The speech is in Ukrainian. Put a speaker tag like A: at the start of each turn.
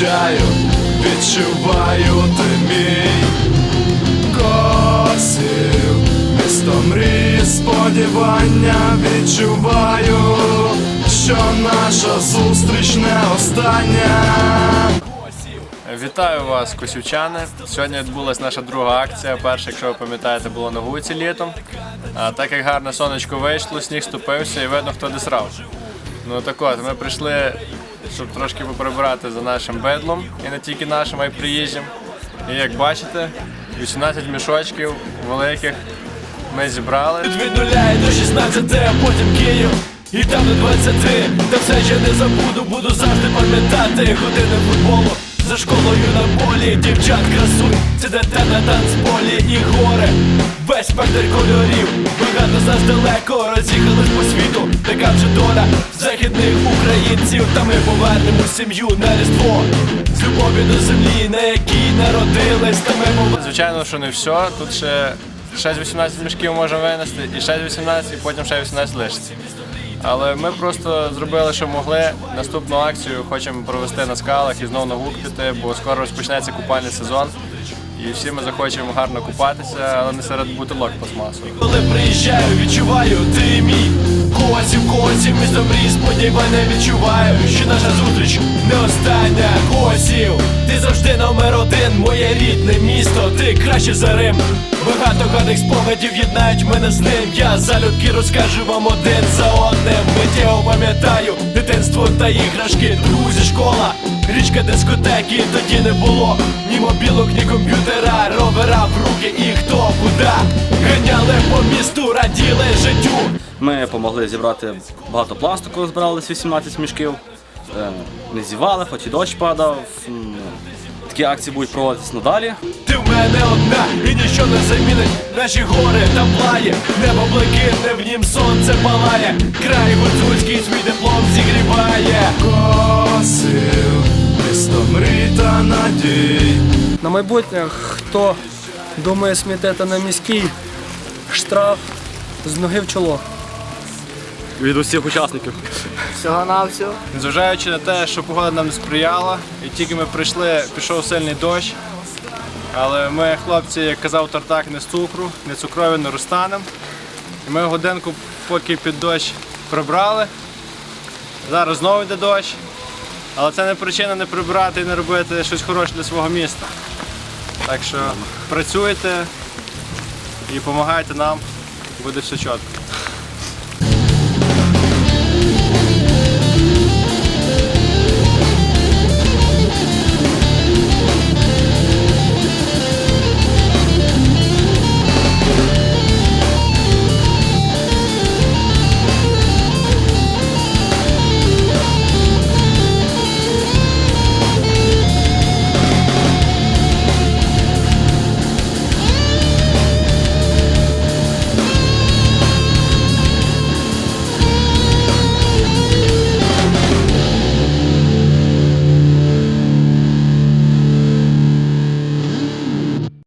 A: приїжджаю, відчуваю ти мій Косів, місто мрії, сподівання відчуваю, що наша зустріч не остання.
B: Вітаю вас, косівчани. Сьогодні відбулася наша друга акція. Перша, якщо ви пам'ятаєте, було на вулиці літом. А так як гарне сонечко вийшло, сніг ступився і видно, хто де срав. Ну так от, ми прийшли, щоб трошки поприбирати за нашим бедлом, і не тільки нашим, а й приїжджим. І як бачите, 18 мішочків великих ми зібрали.
C: Від нуля і до 16, а потім Київ І там до 20 Та все ще не забуду, буду завжди пам'ятати Години футболу за школою на полі. Дівчат красуй, це дете на танцполі І гори, весь спектр кольорів. Багато з нас далеко роз'їхались по світу. Така вже доля західних українців. Та ми повернемо сім'ю на різдво. З любові до землі, на якій народились. Та ми повернемо.
B: Звичайно, що не все. Тут ще, ще з 18 мішків можемо винести, і ще з 18, і потім ще 18 лишиться. Але ми просто зробили, що могли. Наступну акцію хочемо провести на скалах і знову на гук піти, бо скоро розпочнеться купальний сезон. І всі ми захочемо гарно купатися, але не серед бутилок пластмасу.
C: Коли приїжджаю, відчуваю, ти мій Косів, місто мрій, сподівання відчуваю, що наша зустріч не остання. Косів, ти завжди номер один, моє рідне місто, ти краще за Рим. Багато гарних спогадів єднають мене з ним. Я залюбки розкажу вам один за одним. Миттєво пам'ятаю дитинство та іграшки, друзі, школа, річка дискотеки. Тоді не було ні мобілок, ні комп'ютера, ровера в руки і хто куди. Ганяли по місту, раділи життю
D: Ми допомогли зібрати багато пластику, збиралися 18 мішків. Е, Не зівали, хоч і дощ падав. Такі акції будуть проводитись надалі.
C: Ти в мене одна і ніщо не замінить наші гори та плає Небо блакитне, в нім сонце палає Край гуцульський свій диплом зігріває
A: Косів, місто мрій та надій.
E: На майбутнє, хто думає смітити на міський штраф з ноги в чоло.
D: Від усіх учасників.
B: Незважаючи на те, що погода нам не сприяла, і тільки ми прийшли, пішов сильний дощ. Але ми, хлопці, як казав Тартак, не з цукру, не цукрові, не розтанемо. І ми годинку, поки під дощ прибрали. Зараз знову йде дощ. Але це не причина не прибрати і не робити щось хороше для свого міста. Так що працюйте і допомагайте нам, буде все чітко.